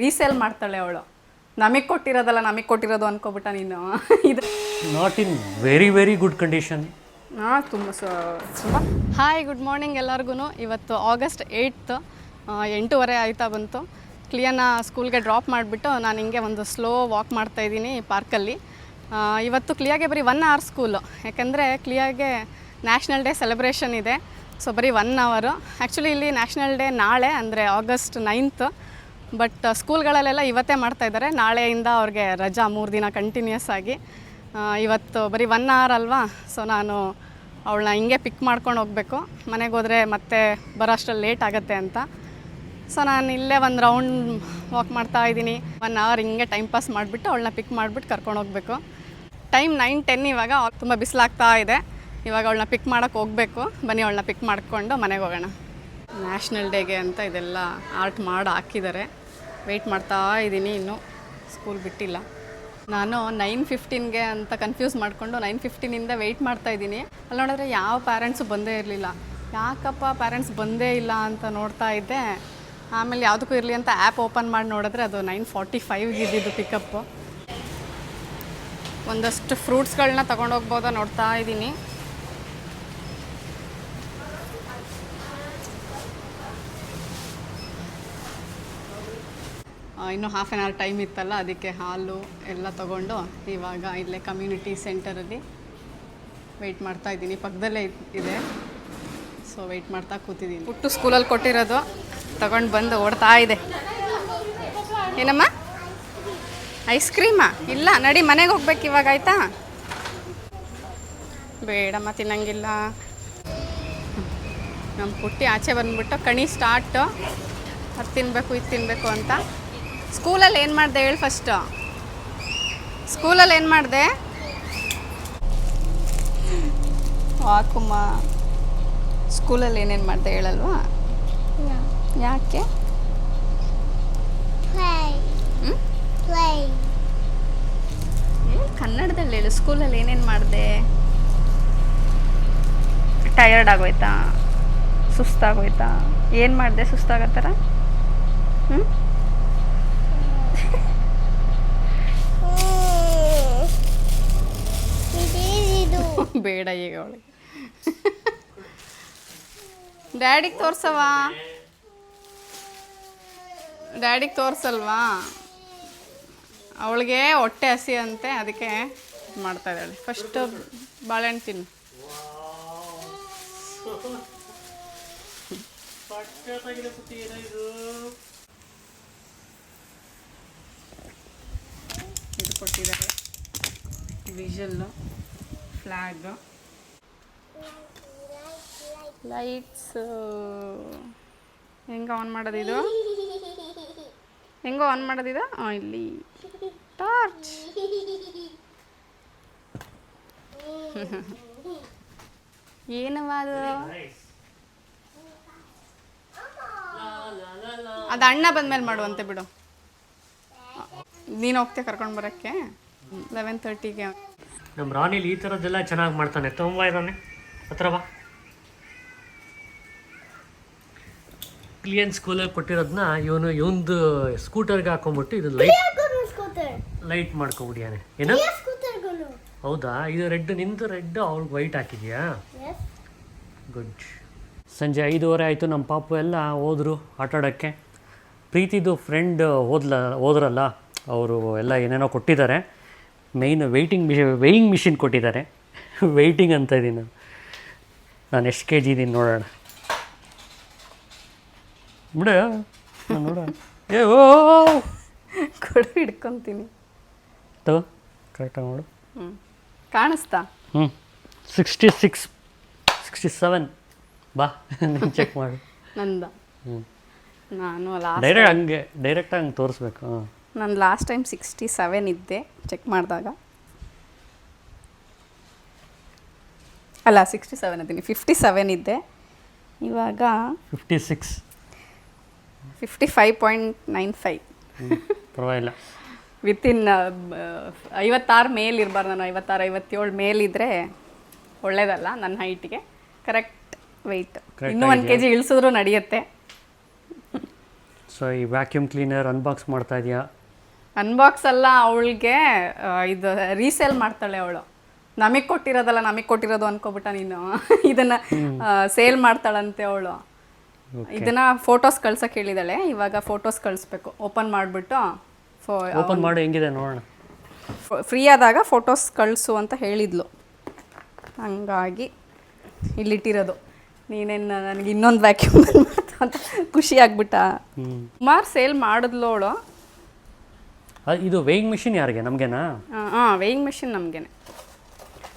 Resale ಮಾಡ್ತಾಳೆ ಅವಳು. ನಮಗೆ ಕೊಟ್ಟಿರೋದಲ್ಲ ನಮಗೆ ಕೊಟ್ಟಿರೋದು ಅನ್ಕೋಬಿಟ್ಟ ನೀನು. ಇದು not in very very good condition ಹಾಂ ತುಂಬ ಸ ತುಂಬ. ಹಾಯ್ ಗುಡ್ ಮಾರ್ನಿಂಗ್ ಎಲ್ಲರಿಗೂ ಇವತ್ತು ಆಗಸ್ಟ್ ಏಯ್ತ್ ಎಂಟೂವರೆ ಆಯ್ತಾ ಬಂತು. ಕ್ಲಿಯನ್ನ ಸ್ಕೂಲ್ಗೆ ಡ್ರಾಪ್ ಮಾಡಿಬಿಟ್ಟು ನಾನು ಹಿಂಗೆ ಒಂದು ಸ್ಲೋ ವಾಕ್ ಮಾಡ್ತಾ ಇದ್ದೀನಿ ಪಾರ್ಕಲ್ಲಿ ಆ, ಇವತ್ತು ಕ್ಲಿಯಾಗೆ ಬರೀ ಒನ್ ಅವರ್ ಸ್ಕೂಲು ಯಾಕೆಂದರೆ ಕ್ಲಿಯಾಗೆ ನ್ಯಾಷನಲ್ ಡೇ ಸೆಲೆಬ್ರೇಷನ್ ಇದೆ. ಸೊ ಬರೀ ಒನ್ ಅವರು ಆ್ಯಕ್ಚುಲಿ ಇಲ್ಲಿ ನ್ಯಾಷನಲ್ ಡೇ ನಾಳೆ ಅಂದರೆ ಆಗಸ್ಟ್ ನೈನ್ತ್ ಬಟ್ ಸ್ಕೂಲ್ಗಳಲ್ಲೆಲ್ಲ ಇವತ್ತೇ ಮಾಡ್ತಾ ಇದ್ದಾರೆ. ನಾಳೆಯಿಂದ ಅವ್ರಿಗೆ ರಜಾ ಮೂರು ದಿನ ಕಂಟಿನ್ಯೂಸ್ ಆಗಿ. ಇವತ್ತು ಬರೀ ಒನ್ ಅವರ್ ಅಲ್ವಾ? ಸೊ ನಾನು ಅವಳನ್ನ ಹಿಂಗೆ ಪಿಕ್ ಮಾಡ್ಕೊಂಡು ಹೋಗಬೇಕು. ಮನೆಗೆ ಹೋದರೆ ಮತ್ತೆ ಬರೋ ಅಷ್ಟರಲ್ಲಿ ಲೇಟ್ ಆಗುತ್ತೆ ಅಂತ. ಸೊ ನಾನು ಇಲ್ಲೇ ಒಂದು ರೌಂಡ್ ವಾಕ್ ಮಾಡ್ತಾ ಇದ್ದೀನಿ. ಒನ್ ಅವರ್ ಹಿಂಗೆ ಟೈಮ್ ಪಾಸ್ ಮಾಡಿಬಿಟ್ಟು ಅವಳನ್ನ ಪಿಕ್ ಮಾಡಿಬಿಟ್ಟು ಕರ್ಕೊಂಡು ಹೋಗಬೇಕು. ಟೈಮ್ ನೈನ್ ಟೆನ್ ಇವಾಗ ತುಂಬ ಬಿಸಿಲಾಗ್ತಾ ಇದೆ. ಇವಾಗ ಅವಳನ್ನ ಪಿಕ್ ಮಾಡೋಕೆ ಹೋಗಬೇಕು. ಬನ್ನಿ, ಅವಳನ್ನ ಪಿಕ್ ಮಾಡಿಕೊಂಡು ಮನೆಗೆ ಹೋಗೋಣ. ನ್ಯಾಷನಲ್ ಡೇಗೆ ಅಂತ ಇದೆಲ್ಲ ಆರ್ಟ್ ಮಾಡಿ ಹಾಕಿದ್ದಾರೆ. ವೆಯ್ಟ್ ಮಾಡ್ತಾ ಇದ್ದೀನಿ ಇನ್ನೂ. ಸ್ಕೂಲ್ ಬಿಟ್ಟಿಲ್ಲ. ನಾನು ನೈನ್ ಫಿಫ್ಟೀನ್ಗೆ ಅಂತ ಕನ್ಫ್ಯೂಸ್ ಮಾಡಿಕೊಂಡು ನೈನ್ ಫಿಫ್ಟೀನಿಂದ ವೆಯ್ಟ್ ಮಾಡ್ತಾ ಇದ್ದೀನಿ. ಅಲ್ಲಿ ನೋಡಿದ್ರೆ ಯಾವ ಪ್ಯಾರೆಂಟ್ಸು ಬಂದೇ ಇರಲಿಲ್ಲ. ಯಾಕಪ್ಪ ಪ್ಯಾರೆಂಟ್ಸ್ ಬಂದೇ ಇಲ್ಲ ಅಂತ ನೋಡ್ತಾ ಇದ್ದೆ. ಆಮೇಲೆ ಯಾವುದಕ್ಕೂ ಇರಲಿ ಅಂತ ಆ್ಯಪ್ ಓಪನ್ ಮಾಡಿ ನೋಡಿದ್ರೆ ಅದು ನೈನ್ ಫಾರ್ಟಿ ಫೈವ್ಗೆ ಇದ್ದಿದ್ದು ಪಿಕಪ್ಪು ಒಂದಷ್ಟು ಫ್ರೂಟ್ಸ್ಗಳನ್ನ ತೊಗೊಂಡೋಗ್ಬೋದ ನೋಡ್ತಾ ಇದ್ದೀನಿ. ಇನ್ನೂ ಹಾಫ್ ಆನ್ ಅವರ್ ಟೈಮ್ ಇತ್ತಲ್ಲ, ಅದಕ್ಕೆ ಹಾಲು ಎಲ್ಲ ತಗೊಂಡು ಇವಾಗ ಇಲ್ಲೇ ಕಮ್ಯುನಿಟಿ ಸೆಂಟರಲ್ಲಿ ವೆಯ್ಟ್ ಮಾಡ್ತಾ ಇದ್ದೀನಿ. ಪಕ್ಕದಲ್ಲೇ ಇದೆ. ಸೊ ವೆಯ್ಟ್ ಮಾಡ್ತಾ ಕೂತಿದ್ದೀನಿ. ಹುಟ್ಟು ಸ್ಕೂಲಲ್ಲಿ ಕೊಟ್ಟಿರೋದು. ತಗೊಂಡು ಬಂದು ಓಡ್ತಾ ಇದೆ. ಏನಮ್ಮ? ಐಸ್ ಕ್ರೀಮಾ ಇಲ್ಲ, ನಡಿ ಮನೆಗೆ ಹೋಗ್ಬೇಕು ಇವಾಗ, ಆಯ್ತಾ? ಬೇಡಮ್ಮ, ತಿನ್ನಂಗಿಲ್ಲ. ನಮ್ಮ ಪುಟ್ಟಿ ಆಚೆ ಬಂದ್ಬಿಟ್ಟು ಕಣಿ ಸ್ಟಾರ್ಟು ಅದು ತಿನ್ನಬೇಕು ಇದು ತಿನ್ನಬೇಕು ಅಂತ. ಸ್ಕೂಲಲ್ಲಿ ಏನು ಮಾಡಿದೆ ಹೇಳಿ ಫಸ್ಟು ಸ್ಕೂಲಲ್ಲಿ ಏನು ಮಾಡಿದೆ? ವಾಕುಮ್ಮ ಸ್ಕೂಲಲ್ಲಿ ಏನೇನು ಮಾಡಿದೆ ಹೇಳಲ್ವಾ? ಯಾಕೆ. ಕನ್ನಡದಲ್ಲಿ ಹೇಳು ಸ್ಕೂಲಲ್ಲಿ ಏನೇನು ಮಾಡಿದೆ? ಟಯರ್ಡ್ ಆಗೋಯ್ತಾ? ಸುಸ್ತಾಗೋಯ್ತಾ? ಏನು ಮಾಡಿದೆ ಸುಸ್ತಾಗೋ ಥರ ಹ್ಞೂ ಬೇಡ ಈಗ ಅವಳಿಗೆ. ಡ್ಯಾಡಿಗೆ ತೋರ್ಸವ ಡ್ಯಾಡಿಗೆ ತೋರಿಸಲ್ವಾ? ಅವಳಿಗೆ ಹೊಟ್ಟೆ ಹಸಿ ಅಂತೆ ಅದಕ್ಕೆ ಮಾಡ್ತಾ ಇದ್ದಾಳೆ. ಫಸ್ಟ್ ಬಾಳೆಹಣ್ಣು ತಿನ್ನು. ಇದು ಕೊಟ್ಟಿದ್ದಾರೆ. ವಿಷಲ್ಲು ಫ್ಲ್ಯಾಗ್ ಲೈಟ್ಸ್ ಹೆಂಗೆ ಆನ್ ಮಾಡೋದು ಇದು? ಹೆಂಗೋ ಆನ್ ಮಾಡೋದಿದು ಹಾಂ ಇಲ್ಲಿ. ಟಾರ್ಚ್ ಏನವ ಅದು? ಅದು ಅಣ್ಣ ಬಂದ್ಮೇಲೆ ಮಾಡುವಂತೆ ಬಿಡು. ನೀನು ಹೋಗ್ತೀಯ ಕರ್ಕೊಂಡು ಬರೋಕ್ಕೆ. ಲೆವೆನ್ ತರ್ಟಿಗೆ ನಮ್ಮ ರಾಣಿಲಿ ಈ ಥರದ್ದೆಲ್ಲ ಚೆನ್ನಾಗಿ ಮಾಡ್ತಾನೆ. ತುಂಬ ಇದ್ದಾನೆ. ಹತ್ರ ಬಾ ಕ್ಲಿಯನ್ ಸ್ಕೂಲಲ್ಲಿ ಕೊಟ್ಟಿರೋದನ್ನ ಇವನು ಇವೊಂದು ಸ್ಕೂಟರ್ಗೆ ಹಾಕೊಂಬಿಟ್ಟು ಇದು ಲೈಟ್ ಲೈಟ್ ಮಾಡ್ಕೊಬಿಡಿಯಾನೆ ಏನ? ಹೌದಾ? ಇದು ರೆಡ್ ನಿಂದು ರೆಡ್ ಅವ್ಳಿಗೆ ವೈಟ್ ಹಾಕಿದ್ಯಾ? ಗುಡ್ ಸಂಜೆ ಐದೂವರೆ ಆಯಿತು ನಮ್ಮ ಪಾಪು ಎಲ್ಲ ಹೋದರು ಆಟಾಡೋಕ್ಕೆ ಪ್ರೀತಿದು ಫ್ರೆಂಡ್ ಹೋದ್ಲ ಹೋದ್ರಲ್ಲ ಅವರು ಎಲ್ಲ ಏನೇನೋ ಕೊಟ್ಟಿದ್ದಾರೆ. Main waiting machine weighing machine ಕೊಟ್ಟಿದ್ದಾರೆ. ವೆಯ್ಟಿಂಗ್ ಅಂತ ಇದ್ದೀನಿ ನಾನು ನಾನು ಎಷ್ಟು ಕೆ ಜಿ ಇದ್ದೀನಿ ನೋಡೋಣ. ಬಿಡ ನೋಡೋಣ. ಏ ಓ ಕೊಡು ಹಿಡ್ಕೊತೀನಿ. ತೋ ಕರೆಕ್ಟಾಗಿ ನೋಡು ಹ್ಞೂ ಕಾಣಿಸ್ತಾ? ಹ್ಞೂ ಸಿಕ್ಸ್ಟಿ ಸಿಕ್ಸ್ ಸಿಕ್ಸ್ಟಿ ಸೆವೆನ್ ಬಾ ನೀನು ಚೆಕ್ ಮಾಡು. ನಂದ? ಹ್ಞೂ ನಾನು ಅಲ್ಲ ಡೈರೆಕ್ಟ್ ಹಂಗೆ ಡೈರೆಕ್ಟಾಗಿ ಹಂಗೆ ತೋರಿಸ್ಬೇಕು ಹಾಂ ನಾನು ಲಾಸ್ಟ್ ಟೈಮ್ ಸಿಕ್ಸ್ಟಿ ಸೆವೆನ್ ಇದ್ದೆ ಚೆಕ್ ಮಾಡಿದಾಗ. ಅಲ್ಲ ಸಿಕ್ಸ್ಟಿ ಸೆವೆನ್ ಇದ್ದೀನಿ. ಫಿಫ್ಟಿ ಸೆವೆನ್ ಇದ್ದೆ. ಇವಾಗ fifty six fifty five point nine five ಪರವಾಗಿಲ್ಲ ವಿತಿನ್ ಐವತ್ತಾರು ಮೇಲ್ ಇರಬಾರ್ದು ನಾನು. ಐವತ್ತಾರು ಐವತ್ತೇಳು ಮೇಲಿದ್ರೆ ಒಳ್ಳೇದಲ್ಲ ನನ್ನ ಹೈಟಿಗೆ ಕರೆಕ್ಟ್ ವೆಯ್ಟ್ ಇನ್ನೂ ಒಂದು ಕೆ ಜಿ ಇಳಿಸಿದ್ರು ನಡೆಯುತ್ತೆ. ಸೊ ಈ ವ್ಯಾಕ್ಯೂಮ್ ಕ್ಲೀನರ್ ಅನ್ಬಾಕ್ಸ್ ಮಾಡ್ತಾ ಇದೆಯಾ? ಅನ್ಬಾಕ್ಸ್ ಅಲ್ಲ ಅವಳಿಗೆ ಇದು ರೀಸೇಲ್ ಮಾಡ್ತಾಳೆ ಅವಳು. ನಮಗೆ ಕೊಟ್ಟಿರೋದಲ್ಲ ನಮಗೆ ಕೊಟ್ಟಿರೋದು ಅನ್ಕೋಬಿಟ್ಟ ನೀನು. ಇದನ್ನ ಸೇಲ್ ಮಾಡ್ತಾಳಂತೆ ಅವಳು. ಇದನ್ನ ಫೋಟೋಸ್ ಕಳ್ಸಕ್ ಹೇಳಿದಾಳೆ. ಇವಾಗ ಫೋಟೋಸ್ ಕಳಿಸ್ಬೇಕು. ಓಪನ್ ಮಾಡಿಬಿಟ್ಟು ಓಪನ್ ಮಾಡಿ ಹೆಂಗಿದೆ ನೋಡೋಣ. ಫ್ರೀ ಆದಾಗ ಫೋಟೋಸ್ ಕಳಿಸು ಅಂತ ಹೇಳಿದ್ಲು. ಹಂಗಾಗಿ ಇಲ್ಲಿಟ್ಟಿರೋದು. ನೀನೇನು ನನಗೆ ಇನ್ನೊಂದು ವ್ಯಾಕ್ಯೂಮ್ ಅಂತ ಖುಷಿ ಆಗ್ಬಿಟ್ಟ. ಸುಮಾರು ಸೇಲ್ ಮಾಡಿದ್ಲು ಅವಳು. ಇದು ವೇಯಿಂಗ್ ಮಿಷಿನ್ ಯಾರಿಗೆ? ನಮಗೆನಾ? ಹಾಂ ವೇಯಿಂಗ್ ಮಿಷಿನ್ ನಮಗೇನೆ.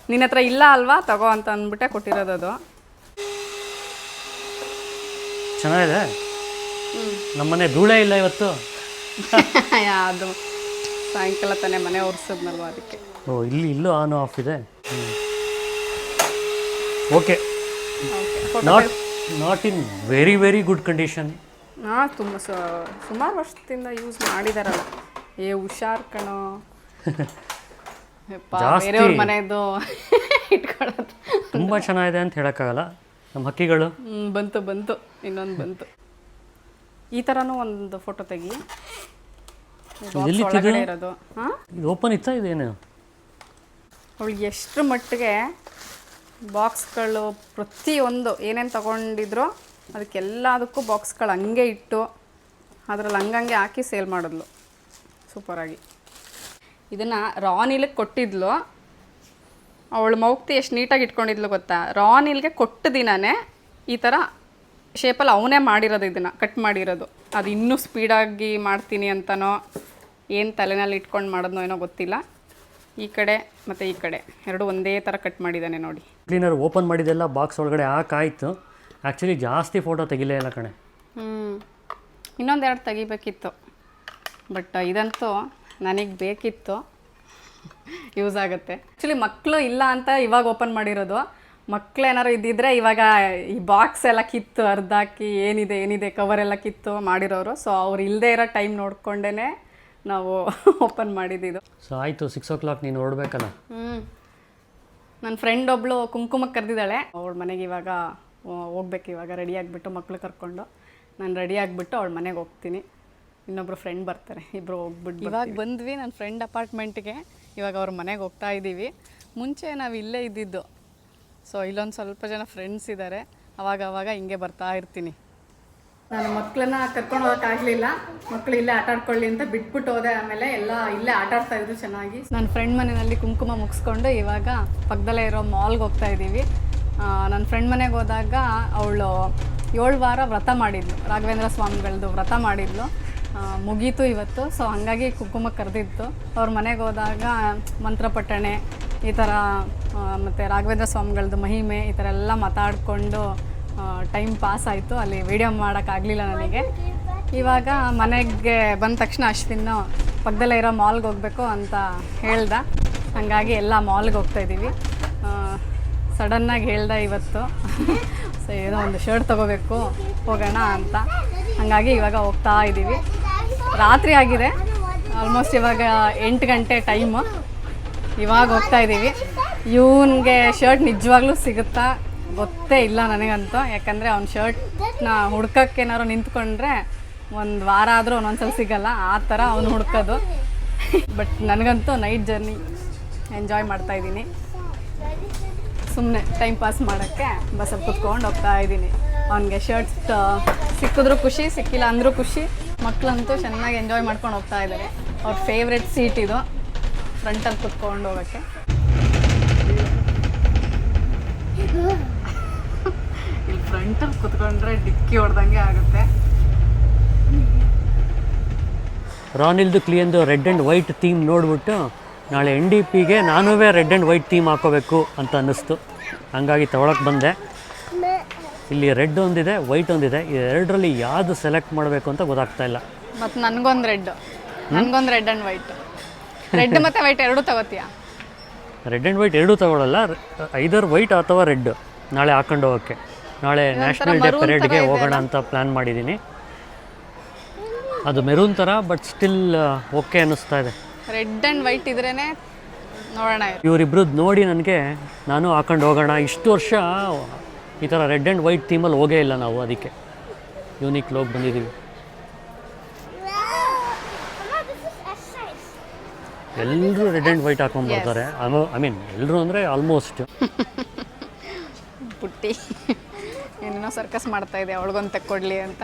ನಿನ್ನ ಹತ್ರ ಇಲ್ಲ ಅಲ್ವಾ? ತಗೋ ಅಂತ ಅಂದ್ಬಿಟ್ಟೆ ಕೊಟ್ಟಿರೋದು ಅದು. ಚೆನ್ನಾಗಿದೆ? ನಮ್ಮನೆ ಧೂಳೆ ಇಲ್ಲ ಇವತ್ತು. ಅದು ಸಾಯಂಕಾಲ ತಾನೇ ಮನೆ ಒರೆಸಿದ್ನಲ್ವ ಅದಕ್ಕೆ. ಓ ಇಲ್ಲಿ ಇಲ್ಲೂ ಆನ್ ಆಫ್ ಇದೆ? Okay not not in very very good condition ಹಾಂ ತುಂಬ ಸುಮಾರು ವರ್ಷದಿಂದ ಯೂಸ್ ಮಾಡಿದಾರಲ್ಲ. ಏ ಹುಷಾರ್ ಕಣೋ. ಯಪ್ಪ, ಜಾಸ್ತಿ. ಬೇರೆಯವ್ರ ಮನೆಯದು ಇಟ್ಕೊಳ್ಳೋದು. ತುಂಬ ಚೆನ್ನಾಗಿದೆ ಅಂತ ಹೇಳೋಕ್ಕಾಗಲ್ಲ. ನಮ್ಮ ಹಕ್ಕಿಗಳು. ಹ್ಮ್, ಬಂತು ಬಂತು. ಇನ್ನೊಂದು ಬಂತು. ಈ ಥರನೂ ಒಂದು ಫೋಟೋ ತೆಗಿ. ಈ box ಎಲ್ಲಿತ್ತಿದು? ಒಳಗಡೆ ಇರೋದು. ಹಾಂ? ಇದು ಓಪನ್ ಇತ್ತಾ ಇದೇನು ಅವಳಿಗೆ ಎಷ್ಟ್ರ ಮಟ್ಟಿಗೆ ಬಾಕ್ಸ್ಗಳು ಪ್ರತಿಯೊಂದು ಏನೇನು ತಗೊಂಡಿದ್ರು ಅದಕ್ಕೆಲ್ಲದಕ್ಕೂ ಬಾಕ್ಸ್ಗಳು ಹಂಗೆ ಇಟ್ಟು ಅದರಲ್ಲಿ ಹಂಗಂಗೆ ಹಾಕಿ ಸೇಲ್ ಮಾಡಿದ್ಲು. ಸೂಪರಾಗಿ. ಇದನ್ನು ರಾನಿಲ್ಗೆ ಕೊಟ್ಟಿದ್ಲು. ಅವಳು ಮೌಕ್ತಿ ಎಷ್ಟು ನೀಟಾಗಿ ಇಟ್ಕೊಂಡಿದ್ಲು ಗೊತ್ತಾ? ರಾನಿಲ್ಗೆ ಕೊಟ್ಟ ದಿನನೇ ಈ ಥರ ಶೇಪಲ್ಲಿ ಅವನೇ ಮಾಡಿರೋದು ಇದನ್ನು ಕಟ್ ಮಾಡಿರೋದು. ಅದು ಇನ್ನೂ ಸ್ಪೀಡಾಗಿ ಮಾಡ್ತೀನಿ ಅಂತನೋ ಏನು ತಲೆನಲ್ಲಿ ಇಟ್ಕೊಂಡು ಮಾಡೋದ್ನೋ ಏನೋ ಗೊತ್ತಿಲ್ಲ. ಈ ಕಡೆ ಮತ್ತು ಈ ಕಡೆ ಎರಡು ಒಂದೇ ಥರ ಕಟ್ ಮಾಡಿದ್ದಾನೆ ನೋಡಿ. ಕ್ಲೀನರ್ ಓಪನ್ ಮಾಡಿದೆಲ್ಲ ಬಾಕ್ಸ್ ಒಳಗಡೆ ಹಾಕಾಯಿತು ಆ್ಯಕ್ಚುಲಿ ಜಾಸ್ತಿ ಫೋಟೋ ತೆಗಿಲೇ ಇಲ್ಲ ಕಣೆ. ಹ್ಞೂ ಇನ್ನೊಂದೆರಡು ತೆಗಿಬೇಕಿತ್ತು. ಬಟ್ ಇದಂತೂ ನನಗೆ ಬೇಕಿತ್ತು. ಯೂಸ್ ಆಗುತ್ತೆ. ಆ್ಯಕ್ಚುಲಿ ಮಕ್ಕಳು ಇಲ್ಲ ಅಂತ ಇವಾಗ ಓಪನ್ ಮಾಡಿರೋದು. ಮಕ್ಳು ಏನಾದ್ರು ಇದ್ದಿದ್ರೆ ಇವಾಗ ಈ ಬಾಕ್ಸ್ ಎಲ್ಲ ಕಿತ್ತು ಅರ್ಧಾಕಿ ಏನಿದೆ ಏನಿದೆ ಕವರ್ ಎಲ್ಲ ಕಿತ್ತು ಮಾಡಿರೋರು. ಸೊ ಅವ್ರು ಇಲ್ಲದೆ ಇರೋ ಟೈಮ್ ನೋಡ್ಕೊಂಡೇ ನಾವು ಓಪನ್ ಮಾಡಿದ್ದು. ಸೊ ಆಯಿತು ಸಿಕ್ಸ್ ಓ ಕ್ಲಾಕ್ ನೀನು ಹೊರಡ್ಬೇಕಲ್ಲ ಹ್ಞೂ ನನ್ನ ಫ್ರೆಂಡ್ ಒಬ್ಳು ಕುಂಕುಮಕ್ಕೆ ಕರೆದಿದ್ದಾಳೆ. ಅವಳ ಮನೆಗೆ ಇವಾಗ ಹೋಗ್ಬೇಕು ಇವಾಗ ರೆಡಿ ಆಗಿಬಿಟ್ಟು ಮಕ್ಕಳು ಕರ್ಕೊಂಡು. ನಾನು ರೆಡಿ ಆಗಿಬಿಟ್ಟು ಅವಳ ಮನೆಗೆ ಹೋಗ್ತೀನಿ. ಇನ್ನೊಬ್ರು ಫ್ರೆಂಡ್ ಬರ್ತಾರೆ ಇಬ್ಬರು ಹೋಗ್ಬಿಟ್ಟು ಇವಾಗ ಬಂದ್ವಿ ನನ್ನ ಫ್ರೆಂಡ್ ಅಪಾರ್ಟ್ಮೆಂಟ್ಗೆ ಇವಾಗ ಅವ್ರ ಮನೆಗೆ ಹೋಗ್ತಾ ಇದ್ದೀವಿ ಮುಂಚೆ ನಾವು ಇಲ್ಲೇ ಇದ್ದಿದ್ದು. ಸೊ ಇಲ್ಲೊಂದು ಸ್ವಲ್ಪ ಜನ ಫ್ರೆಂಡ್ಸ್ ಇದ್ದಾರೆ ಅವಾಗ ಅವಾಗ ಹಿಂಗೆ ಬರ್ತಾ ಇರ್ತೀನಿ. ನಾನು ಮಕ್ಕಳನ್ನ ಕರ್ಕೊಂಡು ಹೋಗೋಕ್ಕಾಗಲಿಲ್ಲ ಮಕ್ಕಳು ಇಲ್ಲೇ ಆಟ ಆಡ್ಕೊಳ್ಳಿ ಅಂತ ಬಿಟ್ಬಿಟ್ಟು ಹೋದೆ. ಆಮೇಲೆ ಎಲ್ಲ ಇಲ್ಲೇ ಆಟ ಆಡ್ತಾ ಇದ್ರು ಚೆನ್ನಾಗಿ. ನನ್ನ ಫ್ರೆಂಡ್ ಮನೆಯಲ್ಲಿ ಕುಂಕುಮ ಮುಗಿಸ್ಕೊಂಡು ಇವಾಗ ಪಕ್ಕದಲ್ಲೇ ಇರೋ ಮಾಲ್ಗೆ ಹೋಗ್ತಾ ಇದ್ದೀವಿ ನನ್ನ ಫ್ರೆಂಡ್ ಮನೆಗೆ ಹೋದಾಗ ಅವಳು ಏಳು ವಾರ ವ್ರತ ಮಾಡಿದ್ಲು. ರಾಘವೇಂದ್ರ ಸ್ವಾಮಿಗಳದ್ದು ವ್ರತ ಮಾಡಿದ್ಲು. ಮುಗೀತು ಇವತ್ತು. ಸೊ ಹಾಗಾಗಿ ಕುಂಕುಮ ಕರೆದಿತ್ತು. ಅವ್ರ ಮನೆಗೆ ಹೋದಾಗ ಮಂತ್ರಪಠಣೆ ಈ ಥರ ಮತ್ತು ರಾಘವೇಂದ್ರ ಸ್ವಾಮಿಗಳದ್ದು ಮಹಿಮೆ, ಈ ಥರ ಎಲ್ಲ ಮಾತಾಡಿಕೊಂಡು ಟೈಮ್ ಪಾಸ್ ಆಯಿತು. ಅಲ್ಲಿ ವೀಡಿಯೋ ಮಾಡೋಕ್ಕಾಗಲಿಲ್ಲ ನನಗೆ. ಇವಾಗ ಮನೆಗೆ ಬಂದ ತಕ್ಷಣ ಅಶ್ವಿನ್ ಪಕ್ಕದಲ್ಲೇ ಇರೋ ಮಾಲ್ಗೆ ಹೋಗಬೇಕು ಅಂತ ಹೇಳ್ದ. ಹಾಗಾಗಿ ಎಲ್ಲ ಮಾಲ್ಗೆ ಹೋಗ್ತಾ ಇದ್ದೀವಿ ಸಡನ್ನಾಗಿ ಹೇಳ್ದೆ ಇವತ್ತು. ಸೊ ಏನೋ ಒಂದು ಶರ್ಟ್ ತೊಗೋಬೇಕು, ಹೋಗೋಣ ಅಂತ. ಹಾಗಾಗಿ ಇವಾಗ ಹೋಗ್ತಾ ಇದ್ದೀವಿ ರಾತ್ರಿ ಆಗಿದೆ. ಆಲ್ಮೋಸ್ಟ್ ಇವಾಗ ಎಂಟು ಗಂಟೆ ಟೈಮು ಇವಾಗ ಹೋಗ್ತಾ ಇದ್ದೀವಿ. ಇವನಿಗೆ ಶರ್ಟ್ ನಿಜವಾಗ್ಲೂ ಸಿಗುತ್ತಾ? ಗೊತ್ತೇ ಇಲ್ಲ ನನಗಂತೂ. ಯಾಕಂದರೆ ಅವ್ನ ಶರ್ಟ್ನ ಹುಡ್ಕೋಕ್ಕೇನಾದ್ರು ನಿಂತ್ಕೊಂಡ್ರೆ ಒಂದು ವಾರ ಆದರೂ ಒಂದೊಂದ್ಸಲ ಸಿಗಲ್ಲ. ಆ ಥರ ಅವನು ಹುಡ್ಕೋದು. ಬಟ್ ನನಗಂತೂ ನೈಟ್ ಜರ್ನಿ ಎಂಜಾಯ್ ಮಾಡ್ತಾ ಇದ್ದೀನಿ. ಸುಮ್ಮನೆ ಟೈಮ್ ಪಾಸ್ ಮಾಡೋಕ್ಕೆ ಬಸ್ಸಲ್ಲಿ ಕುತ್ಕೊಂಡು ಹೋಗ್ತಾ ಇದ್ದೀನಿ. ಅವನಿಗೆ ಶರ್ಟ್ ಸಿಕ್ಕಿದ್ರು ಖುಷಿ, ಸಿಕ್ಕಿಲ್ಲ ಅಂದರೂ ಖುಷಿ. ಮಕ್ಕಳಂತೂ ಚೆನ್ನಾಗಿ ಎಂಜಾಯ್ ಮಾಡ್ಕೊಂಡು ಹೋಗ್ತಾ ಇದ್ದಾರೆ. ಅವ್ರ ಫೇವ್ರೆಟ್ ಸೀಟ್ ಇದು ಫ್ರಂಟಲ್ಲಿ ಕುತ್ಕೊಂಡು ಹೋಗೋಕ್ಕೆ. ಇಲ್ಲಿ ಫ್ರಂಟಲ್ಲಿ ಕುತ್ಕೊಂಡ್ರೆ ಡಿಕ್ಕಿ ಹೊಡೆದಂಗೆ ಆಗುತ್ತೆ. ರಾನಿಲ್ದು ಕ್ಲಿಯಂದು ರೆಡ್ ಆ್ಯಂಡ್ ವೈಟ್ ಥೀಮ್ ನೋಡಿಬಿಟ್ಟು ನಾಳೆ ಎನ್ ಡಿ ಪಿಗೆ ನಾನೂ ರೆಡ್ ಆ್ಯಂಡ್ ವೈಟ್ ಥೀಮ್ ಹಾಕೋಬೇಕು ಅಂತ ಅನ್ನಿಸ್ತು. ಹಂಗಾಗಿ ತಗೊಳಕ್ಕೆ ಬಂದೆ. ಇಲ್ಲಿ ರೆಡ್ ಒಂದಿದೆ ವೈಟ್ ಒಂದಿದೆ. ಎರಡರಲ್ಲಿ ಯಾವುದು ಸೆಲೆಕ್ಟ್ ಮಾಡಬೇಕು ಅಂತ ಗೊತ್ತಾಗ್ತಾ ಇಲ್ಲ. ಮತ್ತು ನನಗೊಂದು ರೆಡ್. ನನಗೊಂದು ರೆಡ್ ಆ್ಯಂಡ್ ವೈಟ್. ರೆಡ್ ಮತ್ತು ವೈಟ್ ಎರಡೂ ತಗೋತೀಯಾ? ರೆಡ್ ಆ್ಯಂಡ್ ವೈಟ್ ಎರಡೂ ತಗೊಳ್ಳಲ್ಲ ಐದರ್ ವೈಟ್ ಅಥವಾ ರೆಡ್ ನಾಳೆ ಹಾಕೊಂಡು ಹೋಗೋಕ್ಕೆ. ನಾಳೆ ನ್ಯಾಷನಲ್ ಡೇ ಪೆರೇಡ್ಗೆ ಹೋಗೋಣ ಅಂತ ಪ್ಲ್ಯಾನ್ ಮಾಡಿದ್ದೀನಿ ಅದು ಮೆರೂನ್ ಥರ ಬಟ್ ಸ್ಟಿಲ್ ಓಕೆ ಅನ್ನಿಸ್ತಾ ಇದೆ. ರೆಡ್ ಆ್ಯಂಡ್ ವೈಟ್ ಇದ್ರೇನೆ ನೋಡೋಣ ಇವರಿಬ್ರು ನೋಡಿ ನನಗೆ ನಾನು ಹಾಕೊಂಡು ಹೋಗೋಣ. ಇಷ್ಟು ವರ್ಷ ಈ ಥರ ರೆಡ್ ಆ್ಯಂಡ್ ವೈಟ್ ಥೀಮಲ್ಲಿ ಹೋಗೇ ಇಲ್ಲ ನಾವು ಅದಕ್ಕೆ. ಯೂನಿಕ್ ಲೋಗ್ ಬಂದಿದ್ದೀವಿ. ಎಲ್ಲರೂ ರೆಡ್ ಆ್ಯಂಡ್ ವೈಟ್ ಹಾಕೊಂಡ್ಬರ್ತಾರೆ ಐ ಮೀನ್ ಎಲ್ಲರೂ ಅಂದರೆ ಆಲ್ಮೋಸ್ಟ್ ಪುಟ್ಟಿ ಏನೇನೋ ಸರ್ಕಸ್ ಮಾಡ್ತಾ ಇದೆ ಅವಳಿಗೊಂದು ಅಂತ.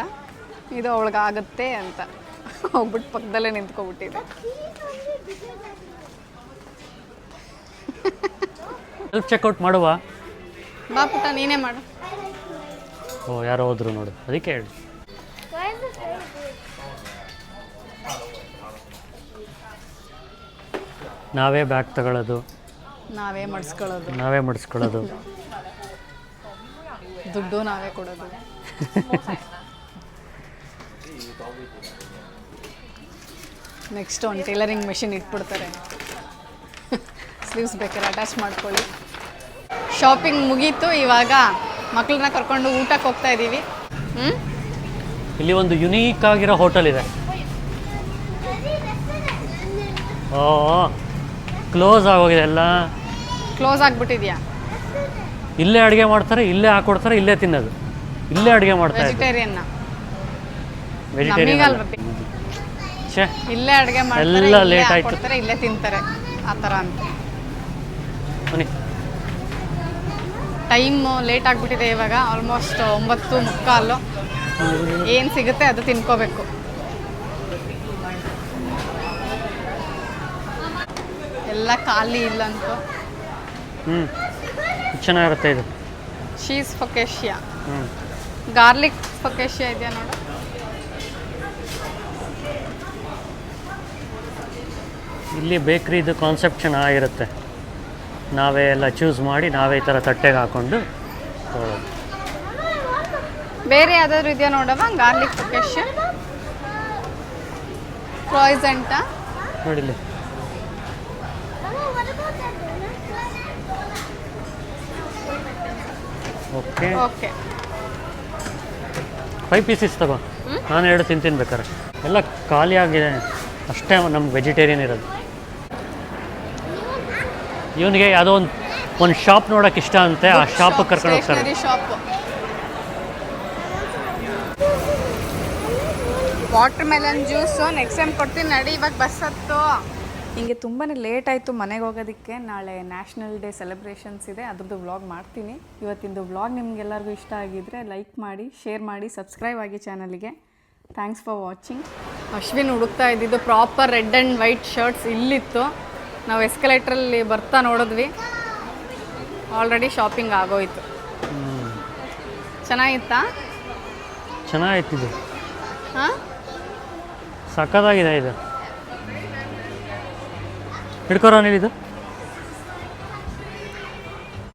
ಇದು ಅವಳಿಗಾಗುತ್ತೆ ಅಂತ. ಹೋಗ್ಬಿಟ್ಟು ಪಕ್ಕದಲ್ಲೇ ನಿಂತ್ಕೊಬಿಟ್ಟಿದೆ. ಸೆಲ್ಫ್ ಚೆಕ್ಔಟ್ ಮಾಡುವ? ಬಾ ಪುಟ್ಟ ನೀನೇ ಮಾಡು. ಓ ಯಾರೋ ಹೋದ್ರು ನೋಡು. ಅದಕ್ಕೆ ಹೇಳಿ? ನಾವೇ ಬ್ಯಾಗ್ ತಗೊಳ್ಳೋದು. ನಾವೇ ಮಡಿಸ್ಕೊಳ್ಳೋದು. ನಾವೇ ಮಡಿಸ್ಕೊಳ್ಳೋದು. ದುಡ್ಡು ನಾವೇ ಕೊಡೋದು. ನೆಕ್ಸ್ಟ್ ಒಂದು ಟೈಲರಿಂಗ್ ಮೆಷಿನ್ ಇಟ್ಬಿಡ್ತಾರೆ. ಸ್ಲೀವ್ಸ್ ಬೇಕಾದ್ರೆ ಅಟ್ಯಾಚ್ ಮಾಡ್ಕೊಳ್ಳಿ. ಶಾಪಿಂಗ್ ಮುಗೀತು ಇವಾಗ ಮಕ್ಕಳನ್ನ ಕರ್ಕೊಂಡು ಊಟಕ್ಕೆ ಹೋಗ್ತಾ ಇದ್ದೀವಿ ಹ್ಞೂ ಇಲ್ಲಿ ಒಂದು ಯುನೀಕ್ ಆಗಿರೋ ಹೋಟೆಲ್ ಇದೆ. ಓ ಕ್ಲೋಸ್ ಆಗೋಗಿದೆ ಎಲ್ಲ. ಕ್ಲೋಸ್ ಆಗಿಬಿಟ್ಟಿದ್ಯಾ? ಇಲ್ಲೇ ಅಡುಗೆ ಮಾಡ್ತಾರೆ ಇಲ್ಲೇ ಹಾಕೊಡ್ತಾರೆ ಇಲ್ಲೇ ತಿನ್ನೋದು. ಇಲ್ಲೇ ಅಡುಗೆ ಮಾಡ್ತಾರೆ ವೆಜಿಟೇರಿಯನ್ ಛೇ ಇಲ್ಲೇ ಅಡುಗೆ ಮಾಡ್ತಾರೆ ಎಲ್ಲ ಇಲ್ಲೇ late ಆಯ್ತು. ಹಾಕ್ಕೊಡ್ತಾರೆ ಇಲ್ಲೇ ತಿಂತಾರೆ ಆ ಥರ ಅಂತ. ಬನ್ನಿ ಟೈಮ್ ಲೇಟ್ ಆಗಿಬಿಟ್ಟಿದೆ ಇವಾಗ ಆಲ್ಮೋಸ್ಟ್ ಒಂಬತ್ತು ಮುಕ್ಕಾಲು. ಏನು ಸಿಗುತ್ತೆ ಅದು ತಿನ್ಕೋಬೇಕು. ಎಲ್ಲ ಖಾಲಿ ಇಲ್ಲಂತೂ. ಹ್ಞೂ ಚೆನ್ನಾಗಿರುತ್ತೆ ಇದು. ಚೀಸ್ ಫೊಕೇಶಿಯಾ ಗಾರ್ಲಿಕ್ ಫೊಕೇಶಿಯಾ ಇದೆಯಾ ನೋಡು. ಇಲ್ಲಿ ಬೇಕ್ರಿದು ಕಾನ್ಸೆಪ್ಟ್ ಚೆನ್ನಾಗಿರುತ್ತೆ ನಾವೇ ಎಲ್ಲ ಚೂಸ್ ಮಾಡಿ ನಾವೇ ಈ ಥರ ತಟ್ಟೆಗೆ ಹಾಕ್ಕೊಂಡು ತೊಗೊಳ್ಳೋದು. ಬೇರೆ ಯಾವ್ದಾದ್ರು ಇದೆಯಾ ನೋಡವ? ಗಾರ್ಲಿಕ್ ಕ್ರಾಯ್ಸೆಂಟಾ that donut? Okay okay five pieces ತಗೋ. ನಾನು ಎರಡು ತಿಂತೀನಿ ಬೇಕಾರೆ ಎಲ್ಲ ಖಾಲಿ ಆಗಿದೆ ಅಷ್ಟೇ ನಮ್ಗೆ ವೆಜಿಟೇರಿಯನ್ ಇರೋದು. ಇವನಿಗೆ ಯಾವುದೋ ಒಂದು ಒಂದು ಶಾಪ್ ನೋಡೋಕೆ ಇಷ್ಟ ಅಂತೆ ಆ ಶಾಪ್ ಕರ್ಕೊಂಡು ಹೋಗ್ತಾರೆ. Shop watermelon juice next time ಕೊಡ್ತೀನಿ. ನಡಿ ಇವಾಗ ಬಸ್ ಹತ್ತು. ಹಿಂಗೆ ತುಂಬಾ ಲೇಟ್ ಆಯಿತು ಮನೆಗೆ ಹೋಗೋದಕ್ಕೆ. ನಾಳೆ ನ್ಯಾಷನಲ್ ಡೇ ಸೆಲೆಬ್ರೇಷನ್ಸ್ ಇದೆ. ಅದ್ರದ್ದು ವ್ಲಾಗ್ ಮಾಡ್ತೀನಿ. ಇವತ್ತಿಂದು ವ್ಲಾಗ್ ನಿಮಗೆಲ್ಲರಿಗೂ ಇಷ್ಟ ಆಗಿದ್ದರೆ ಲೈಕ್ ಮಾಡಿ ಶೇರ್ ಮಾಡಿ ಸಬ್ಸ್ಕ್ರೈಬ್ ಆಗಿ ಚಾನಲ್ಗೆ ಥ್ಯಾಂಕ್ಸ್ ಫಾರ್ ವಾಚಿಂಗ್ ಅಶ್ವಿನ್ ಹುಡುಕ್ತಾ ಇದ್ದಿದ್ದು proper red and white shirts ಇಲ್ಲಿತ್ತು. ನಾವು ಎಸ್ಕಲೇಟ್ರಲ್ಲಿ ಬರ್ತಾ ನೋಡಿದ್ವಿ. ಆಲ್ರೆಡಿ ಶಾಪಿಂಗ್ ಆಗೋಯ್ತು. ಚೆನ್ನಾಗಿತ್ತಾ? ಚೆನ್ನಾಗಿತ್ತು ಹಾಂ? ಸಕ್ಕತ್ತಾಗಿದೆ ಇದು.